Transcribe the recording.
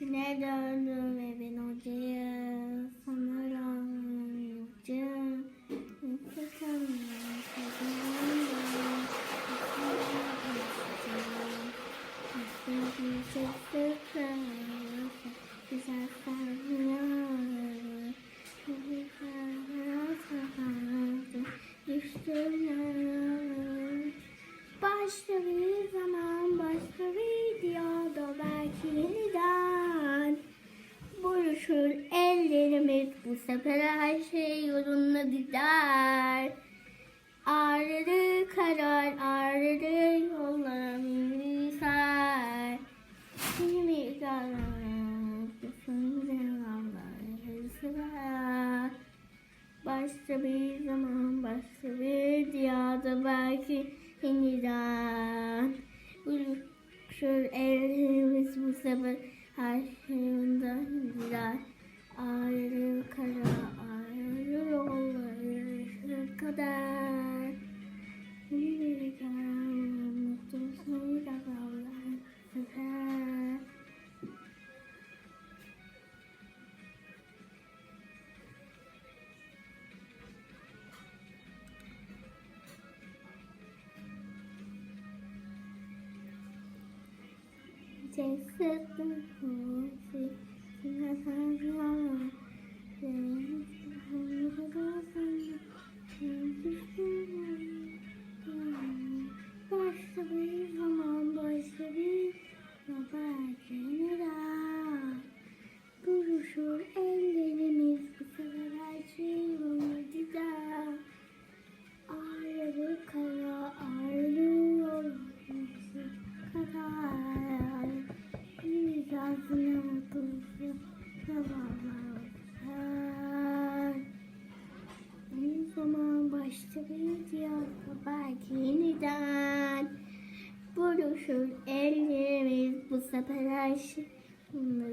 Güne döndüm evin ocağıyım. Sanırım yokcum. Sıkamıyorum kazandım. Nasıl bir Bu sefer her şey yolunda gider. Ağrıdı karar, ağrıdı yollarım ser. Kimi karar. Başka bir zaman, başka bir diyarda belki yeniden buluşur ellerimiz bu sefer her şey yolunda gider. Take certain você you have belki yeniden. Buluşur ellerimiz. Bu sefer her şey yoluna